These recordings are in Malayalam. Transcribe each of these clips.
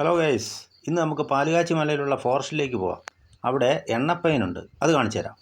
ഹലോ ഗൈസ് ഇന്ന് നമുക്ക് പാലുകാച്ചി മലയിലുള്ള ഫോറസ്റ്റിലേക്ക് പോവാം. അവിടെ എണ്ണപ്പൈനുണ്ട് അത് കാണിച്ചു തരാം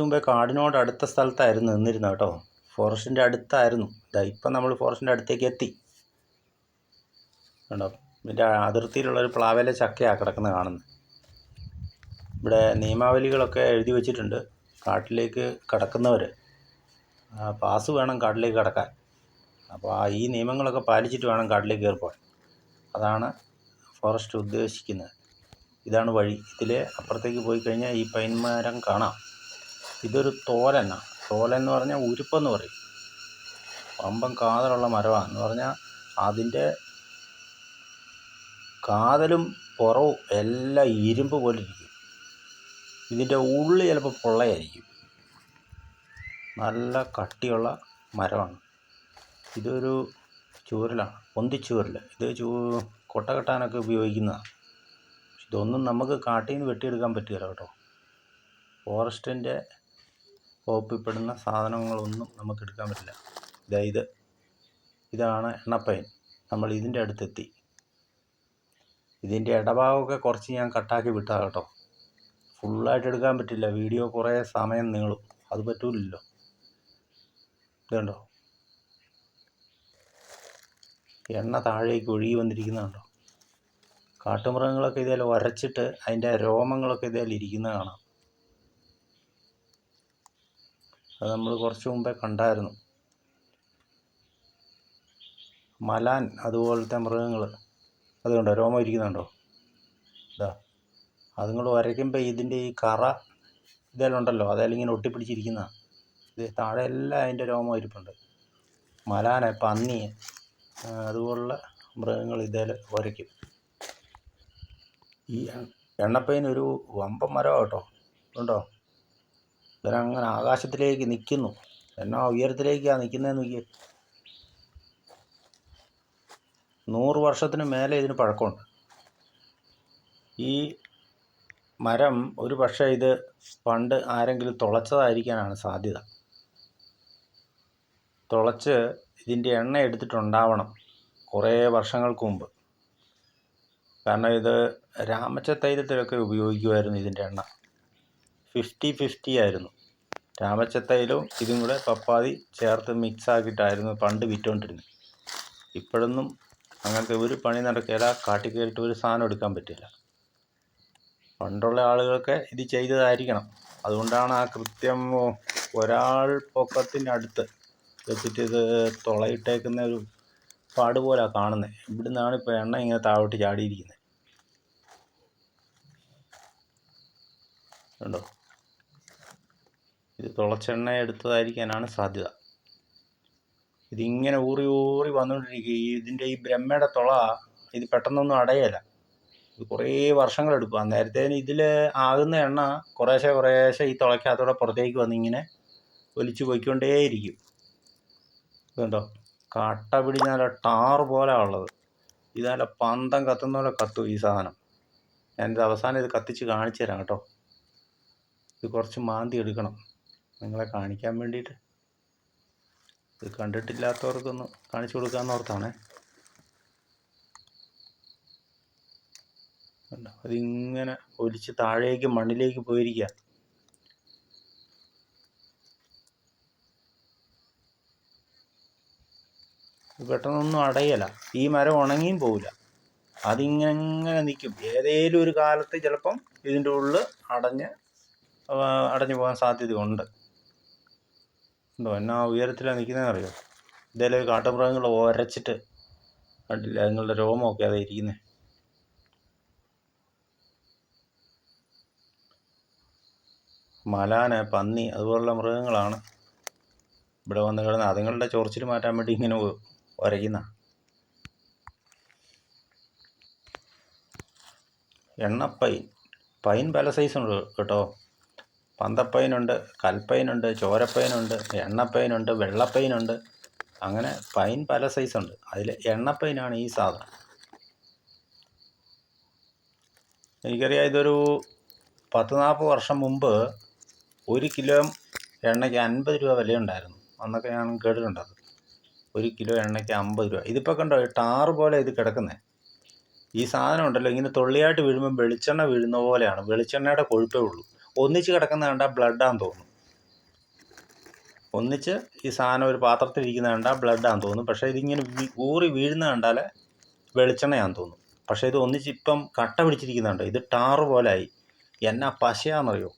കുറച്ച് മുമ്പേ കാടിനോട് അടുത്ത സ്ഥലത്തായിരുന്നു നിന്നിരുന്നത് കേട്ടോ. ഫോറസ്റ്റിന്റെ അടുത്തായിരുന്നു. ഇതാ ഇപ്പം നമ്മൾ ഫോറസ്റ്റിന്റെ അടുത്തേക്ക് എത്തി. കണ്ടോ? ഇതിന്റെ അതിർത്തിയിലുള്ള ഒരു ചക്കയാണ് കിടക്കുന്നത് കാണുന്നത്. ഇവിടെ നിയമാവലികളൊക്കെ എഴുതി വെച്ചിട്ടുണ്ട്. കാട്ടിലേക്ക് കടക്കുന്നവർ പാസ് വേണം കാട്ടിലേക്ക് കടക്കാൻ. അപ്പോൾ ഈ നിയമങ്ങളൊക്കെ പാലിച്ചിട്ട് വേണം കാട്ടിലേക്ക് കയറി പോകാൻ അതാണ് ഫോറസ്റ്റ് ഉദ്ദേശിക്കുന്നത്. ഇതാണ് വഴി. ഇതിൽ അപ്പുറത്തേക്ക് പോയി കഴിഞ്ഞാൽ ഈ പൈൻ മരം കാണാം. ഇതൊരു തോലനാണ് തോലൻ എന്ന് പറഞ്ഞാൽ ഉരുപ്പെന്ന് പറയും. പമ്പം കാതലുള്ള മരമാണ് എന്ന് പറഞ്ഞാൽ അതിന്റെ കാതലും പുറവും എല്ലാം ഇരുമ്പ് പോലെ ഇരിക്കും. ഇതിന്റെ ഉള്ളിൽ ചിലപ്പോൾ പൊള്ളയായിരിക്കും. നല്ല കട്ടിയുള്ള മരമാണ്. ഇതൊരു ചൂരലാണ്. പൊന്തിച്ചൂരൽ ഇത് ചൂ കൊട്ട കെട്ടാനൊക്കെ ഉപയോഗിക്കുന്നതാണ് ഇതൊന്നും നമുക്ക് കാട്ടിൽ നിന്ന് വെട്ടിയെടുക്കാൻ പറ്റില്ല കേട്ടോ. ഫോറസ്റ്റിന്റെ വകുപ്പിൽപ്പെടുന്ന സാധനങ്ങളൊന്നും നമുക്ക് എടുക്കാൻ പറ്റില്ല. ഇതാ ഇത്. ഇതാണ് എണ്ണപ്പയൻ. നമ്മൾ ഇതിന്റെ അടുത്തെത്തി. ഇതിന്റെ ഇടഭാഗമൊക്കെ കുറച്ച് ഞാൻ കട്ടാക്കി വിട്ടാ കേട്ടോ. ഫുള്ളായിട്ട് എടുക്കാൻ പറ്റില്ല. വീഡിയോ കുറേ സമയം നീളും. അത് പറ്റൂലല്ലോ. ഇതുണ്ടോ എണ്ണ താഴേക്ക് ഒഴുകി വന്നിരിക്കുന്നതുണ്ടോ കാട്ടുമൃഗങ്ങളൊക്കെ ഇതേലും ഉരച്ചിട്ട് അതിന്റെ രോമങ്ങളൊക്കെ ഇതേലും ഇരിക്കുന്നത് കാണാം. അത് നമ്മൾ കുറച്ച് മുമ്പേ കണ്ടായിരുന്നു. മലാൻ അതുപോലത്തെ മൃഗങ്ങൾ അതുകൊണ്ടോ രോമം ഇരിക്കുന്നുണ്ടോ? ഇതാ. അതുങ്ങൾ വരയ്ക്കുമ്പോൾ ഇതിന്റെ ഈ കറ ഇതെല്ലാം ഉണ്ടല്ലോ? അതെല്ലാം ഇങ്ങനെ ഒട്ടിപ്പിടിച്ചിരിക്കുന്ന. ഇത് താഴെ എല്ലാം അതിന്റെ രോമം ഇരിപ്പുണ്ട്. മലാന പന്നി അതുപോലുള്ള മൃഗങ്ങൾ ഇതേൽ വരയ്ക്കും. ഈ എണ്ണപ്പയിന് ഒരു വമ്പൻ മരം കേട്ടോ. ഉണ്ടോ? ഇതിനങ്ങനെ ആകാശത്തിലേക്ക് നിൽക്കുന്നു. എന്നാ ഉയരത്തിലേക്കാണ് നിൽക്കുന്നതെന്ന് നോക്കിയേ. നൂറ് വർഷത്തിന് മേലെ ഇതിന് പഴക്കമുണ്ട്. ഈ മരം ഒരു പക്ഷേ ഇത് പണ്ട് ആരെങ്കിലും തുളച്ചതായിരിക്കാനാണ് സാധ്യത. തുളച്ച് ഇതിന്റെ എണ്ണ എടുത്തിട്ടുണ്ടാവണം കുറേ വർഷങ്ങൾക്ക് മുമ്പ്. കാരണം ഇത് രാമച്ചത്തൈലത്തിലൊക്കെ ഉപയോഗിക്കുമായിരുന്നു ഇതിന്റെ എണ്ണ. ഫിഫ്റ്റി ഫിഫ്റ്റി ആയിരുന്നു. രാമച്ചത്തയിലും ഇതും കൂടെ പപ്പാതി ചേർത്ത് മിക്സ് ആക്കിയിട്ടായിരുന്നു പണ്ട് വിറ്റുകൊണ്ടിരുന്നത് ഇപ്പോഴൊന്നും അങ്ങനത്തെ ഒരു പണി നടക്കില്ല കാട്ടി കയറിയിട്ട് ഒരു സാധനം എടുക്കാൻ പറ്റില്ല. പണ്ടുള്ള ആളുകളൊക്കെ ഇത് ചെയ്തതായിരിക്കണം. അതുകൊണ്ടാണ് ആ കൃത്യം ഒരാൾ പൊക്കത്തിന്റെ അടുത്ത് വെച്ചിട്ട് ഇത് തുളയിട്ടേക്കുന്ന ഒരു പാട് പോലെ കാണുന്നത് ഇവിടുന്നാണ് ഇപ്പോൾ എണ്ണ ഇങ്ങനെ താഴോട്ട് ചാടിയിരിക്കുന്നത് കണ്ടോ? ഇത് തുളച്ചെണ്ണ എടുത്തതായിരിക്കാനാണ് സാധ്യത. ഇതിങ്ങനെ ഊറി ഊറി വന്നുകൊണ്ടിരിക്കുക ഈ ഇതിന്റെ ഈ ബ്രഹ്മയുടെ തുള ഇത് പെട്ടെന്നൊന്നും അടയല്ല ഇത് കുറേ വർഷങ്ങളെടുക്കും നേരത്തെ ഇതിൽ ആകുന്ന എണ്ണ കുറേശ്ശെ കുറേശ്ശെ ഈ തുളയ്ക്കകത്തൂടെ പുറത്തേക്ക് വന്നിങ്ങനെ ഒലിച്ചു പോയിക്കൊണ്ടേയിരിക്കും. ഇതുണ്ടോ? കട്ട പിടിഞ്ഞ നല്ല ടാർ പോലെ ഉള്ളത്. ഇത് നല്ല പന്തം കത്തുന്ന പോലെ കത്തും ഈ സാധനം. ഞാനിത് അവസാനം ഇത് കത്തിച്ച് കാണിച്ചു തരാം കേട്ടോ. ഇത് കുറച്ച് മാന്തി എടുക്കണം. നിങ്ങളെ കാണിക്കാൻ വേണ്ടിയിട്ട്. ഇത് കണ്ടിട്ടില്ലാത്തവർക്കൊന്ന് കാണിച്ചു കൊടുക്കാമെന്ന് ഓർത്താണേ. അതിങ്ങനെ ഒലിച്ച് താഴേക്ക് മണ്ണിലേക്ക് പോയിരിക്കുക പെട്ടെന്നൊന്നും അടയല ഈ മരം ഉണങ്ങിയും പോവില്ല. അതിങ്ങനെ നിൽക്കും ഏതേലും ഒരു കാലത്ത് ചിലപ്പം ഇതിന്റെ ഉള്ളിൽ അടഞ്ഞ് അടഞ്ഞു പോകാൻ സാധ്യതയുണ്ട് എന്തോ എന്നാ ഉയരത്തിലാണ് നിൽക്കുന്നതെന്ന് അറിയോ ഇതേലും കാട്ടുമൃഗങ്ങൾ ഒരച്ചിട്ട് കണ്ടില്ല അതുങ്ങളുടെ രോമമൊക്കെ അതാ ഇരിക്കുന്നത് മലാന പന്നി അതുപോലുള്ള മൃഗങ്ങളാണ് ഇവിടെ വന്ന് കിടന്ന് അതുങ്ങളുടെ ചൊറിച്ചിൽ മാറ്റാൻ വേണ്ടി ഇങ്ങനെ ഒരയ്ക്കുന്ന. എണ്ണ പൈൻ പൈൻ പല സൈസുണ്ട് കേട്ടോ. പന്തപ്പൈനുണ്ട് കൽപ്പൈനുണ്ട് ചോരപ്പൈനുണ്ട് എണ്ണപ്പൈനുണ്ട് വെള്ളപ്പൈനുണ്ട് അങ്ങനെ പൈൻ പല സൈസുണ്ട് അതിൽ എണ്ണപ്പൈനാണ് ഈ സാധനം. എനിക്കറിയാം ഇതൊരു പത്ത് നാൽപ്പത് വർഷം മുമ്പ് ഒരു കിലോ എണ്ണയ്ക്ക് അൻപത് രൂപ വിലയുണ്ടായിരുന്നു. അന്നൊക്കെ ഞാൻ കേട്ടിട്ടുണ്ട് അത്. ഒരു കിലോ എണ്ണയ്ക്ക് അമ്പത് രൂപ. ഇതിപ്പോൾ കണ്ടോ ടാറ് പോലെ ഇത് കിടക്കുന്നത് ഈ സാധനം ഉണ്ടല്ലോ ഇങ്ങനെ തൊള്ളിയായിട്ട് വീഴുമ്പോൾ വെളിച്ചെണ്ണ വീഴുന്ന പോലെയാണ്. വെളിച്ചെണ്ണയുടെ കൊഴുപ്പേ ഉള്ളൂ. ഒന്നിച്ച് കിടക്കുന്ന കണ്ടാൽ ബ്ലഡാന്ന് തോന്നും. ഒന്നിച്ച് ഈ സാധനം ഒരു പാത്രത്തിൽ ഇരിക്കുന്ന കണ്ടാൽ ബ്ലഡാന്ന് തോന്നും. പക്ഷേ ഇതിങ്ങനെ ഊറി വീഴുന്ന കണ്ടാൽ വെളിച്ചെണ്ണയാന്ന് തോന്നും. പക്ഷേ ഇത് ഒന്നിച്ച് ഇപ്പം കട്ട പിടിച്ചിരിക്കുന്നുണ്ട് ഇത് ടാറ് പോലായി. എന്നാ പശയാണെന്നറിയോ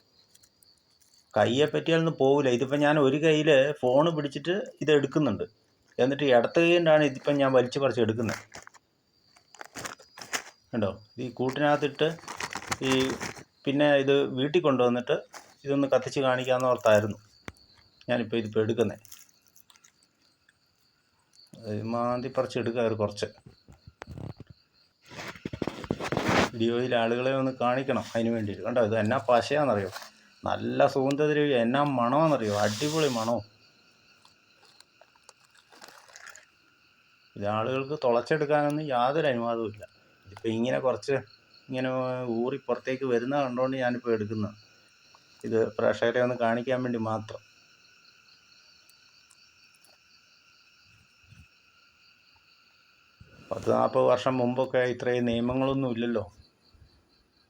കയ്യെ പറ്റിയാലൊന്നും പോവില്ല. ഇതിപ്പോൾ ഞാൻ ഒരു കയ്യിൽ ഫോൺ പിടിച്ചിട്ട് ഇത് എടുക്കുന്നുണ്ട്. എന്നിട്ട് ഇടത്ത കൈ കൊണ്ടാണ് ഇതിപ്പം ഞാൻ വലിച്ചു പറിച്ച് എടുക്കുന്നത്. കണ്ടോ? ഈ കൂട്ടിനകത്തിട്ട് ഈ പിന്നെ ഇത് വീട്ടിൽ കൊണ്ടുവന്നിട്ട് ഇതൊന്ന് കത്തിച്ച് കാണിക്കാമെന്ന് ഓർത്തായിരുന്നു. ഞാനിപ്പോൾ ഇതിപ്പോൾ എടുക്കുന്നത് മാന്തി പറിച്ച് എടുക്കുക ഒരു കുറച്ച്. വീഡിയോയിൽ ആളുകളെ ഒന്ന് കാണിക്കണം അതിന് വേണ്ടിയിട്ട്. കണ്ടോ ഇത് എന്നാ പശയാണെന്നറിയോ നല്ല സുഗന്ധദ്രവ്യം എന്നാ മണമെന്നറിയോ? അടിപൊളി മണോ ഇത് ആളുകൾക്ക് തുളച്ചെടുക്കാനൊന്നും യാതൊരു അനുവാദവും ഇല്ല ഇപ്പം ഇങ്ങനെ കുറച്ച് ഇങ്ങനെ ഊറി പുറത്തേക്ക് വരുന്ന കണ്ടുകൊണ്ട് ഞാനിപ്പോൾ എടുക്കുന്നത് ഇത് പ്രേക്ഷകരെ ഒന്ന് കാണിക്കാൻ വേണ്ടി മാത്രം. പത്ത് നാൽപ്പത് വർഷം മുമ്പൊക്കെ ഇത്രയും നിയമങ്ങളൊന്നും ഇല്ലല്ലോ.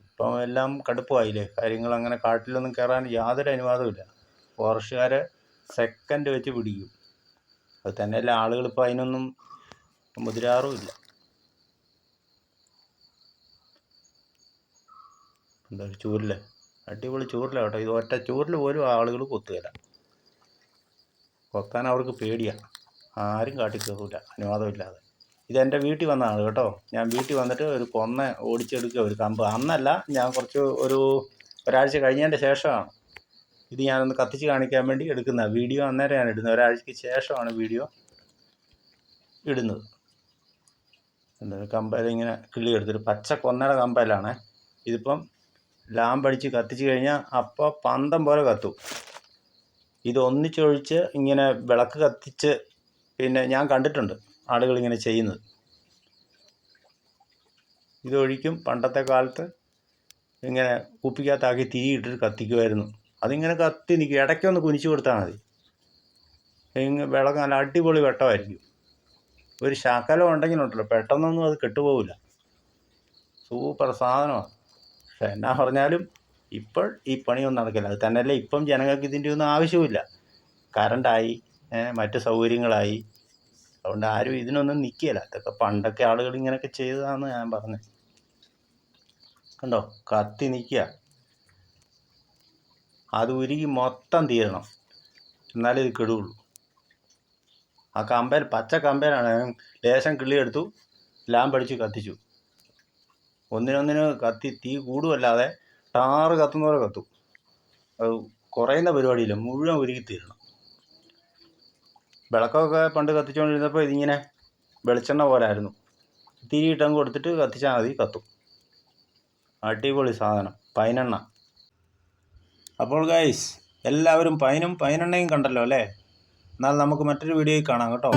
ഇപ്പം എല്ലാം കടുപ്പമായില്ലേ? കാര്യങ്ങൾ അങ്ങനെ കാട്ടിലൊന്നും കയറാൻ യാതൊരു അനുവാദമില്ല ഫോറസ്റ്റുകാരെ സെക്കൻഡ് വെച്ച് പിടിക്കും. അത് തന്നെയല്ല ആളുകൾ ഇപ്പോൾ അതിനൊന്നും മുതിരാറുമില്ല എന്താ ചൂരൽ. അടിപൊളി ചൂരല കേട്ടോ. ഇത് ഒറ്റ ചൂരൽ പോലും ആളുകൾ കൊത്തുകയില്ല കൊത്താൻ അവർക്ക് പേടിയാണ് ആരും കാട്ടി കയറില്ല അനുവാദമില്ലാതെ ഇതെന്റെ വീട്ടിൽ വന്നതാണ് കേട്ടോ. ഞാൻ വീട്ടിൽ വന്നിട്ട് ഒരു കൊന്ന ഓടിച്ചെടുക്കുക ഒരു കമ്പ്. അന്നല്ല ഞാൻ കുറച്ച് ഒരു ഒരാഴ്ച കഴിഞ്ഞതിന്റെ ശേഷമാണ്. ഇത് ഞാനൊന്ന് കത്തിച്ച് കാണിക്കാൻ വേണ്ടി എടുക്കുന്ന വീഡിയോ അന്നേരം ഞാൻ ഇടുന്നത്. ഒരാഴ്ചയ്ക്ക് ശേഷമാണ് വീഡിയോ ഇടുന്നത്. എന്താ കമ്പയിൽ ഇങ്ങനെ കിള്ളി എടുത്തിട്ട് പച്ച കൊന്നയുടെ കമ്പയിലാണേ ഇതിപ്പം ലാമ്പടിച്ച് കത്തിച്ച് കഴിഞ്ഞാൽ അപ്പോൾ പന്തം പോലെ കത്തും. ഇത് ഒന്നിച്ചൊഴിച്ച് ഇങ്ങനെ വിളക്ക് കത്തിച്ച് പിന്നെ ഞാൻ കണ്ടിട്ടുണ്ട് ആളുകൾ ഇങ്ങനെ ചെയ്യുന്നത്. ഇതൊഴിക്കും പണ്ടത്തെ കാലത്ത് ഇങ്ങനെ കുപ്പിക്കകത്താക്കി തിരിയിട്ടിട്ട് കത്തിക്കുമായിരുന്നു അതിങ്ങനെ കത്തി നിൽക്കും ഇടയ്ക്കൊന്ന് കുനിച്ചു കൊടുത്താൽ മതി. ഇങ്ങനെ വിളക്ക് നല്ല അടിപൊളി വെട്ടമായിരിക്കും. ഒരു ശകലം ഉണ്ടെങ്കിലുണ്ടല്ലോ പെട്ടെന്നൊന്നും അത് കെട്ടുപോകില്ല സൂപ്പർ സാധനമാണ്. എന്നാ പറഞ്ഞാലും ഇപ്പോൾ ഈ പണിയൊന്നും നടക്കില്ല. അത് തന്നെയല്ല ഇപ്പം ജനങ്ങൾക്ക് ഇതിന്റെ ഒന്നും ആവശ്യമില്ല കറണ്ടായി മറ്റ് സൗകര്യങ്ങളായി. അതുകൊണ്ട് ആരും ഇതിനൊന്നും നിൽക്കില്ല അതൊക്കെ പണ്ടൊക്കെ ആളുകൾ ഇങ്ങനെയൊക്കെ ചെയ്തതാണെന്ന് ഞാൻ പറഞ്ഞത് കണ്ടോ? കത്തി നിൽക്കുക. അത് ഉരുകി മൊത്തം തീരണം. എന്നാലേ ഇത് കെടുകയുള്ളൂ ആ കമ്പേൽ പച്ച കമ്പേലാണ്. ലേശം കിള്ളിയെടുത്തു. ലാമ്പടിച്ച് കത്തിച്ചു. ഒന്നിനൊന്നിന് കത്തി തീ കൂടുമല്ലാതെ ടാറ് കത്തുന്ന പോലെ കത്തും. അത് കുറയുന്ന പരിപാടിയില്ല മുഴുവൻ ഒരുക്കി തീരണം. വിളക്കൊക്കെ പണ്ട് കത്തിച്ചുകൊണ്ടിരുന്നപ്പോൾ ഇതിങ്ങനെ വെളിച്ചെണ്ണ പോലെ ആയിരുന്നു. തിരിയിട്ടങ്ങ് കൊടുത്തിട്ട് കത്തിച്ചാൽ മതി കത്തും. അടിപൊളി സാധനം പൈനെണ്ണ. അപ്പോൾ ഗൈസ് എല്ലാവരും പൈനും പൈനെണ്ണയും കണ്ടല്ലോ അല്ലേ? എന്നാൽ നമുക്ക് മറ്റൊരു വീഡിയോയിൽ കാണാം കേട്ടോ.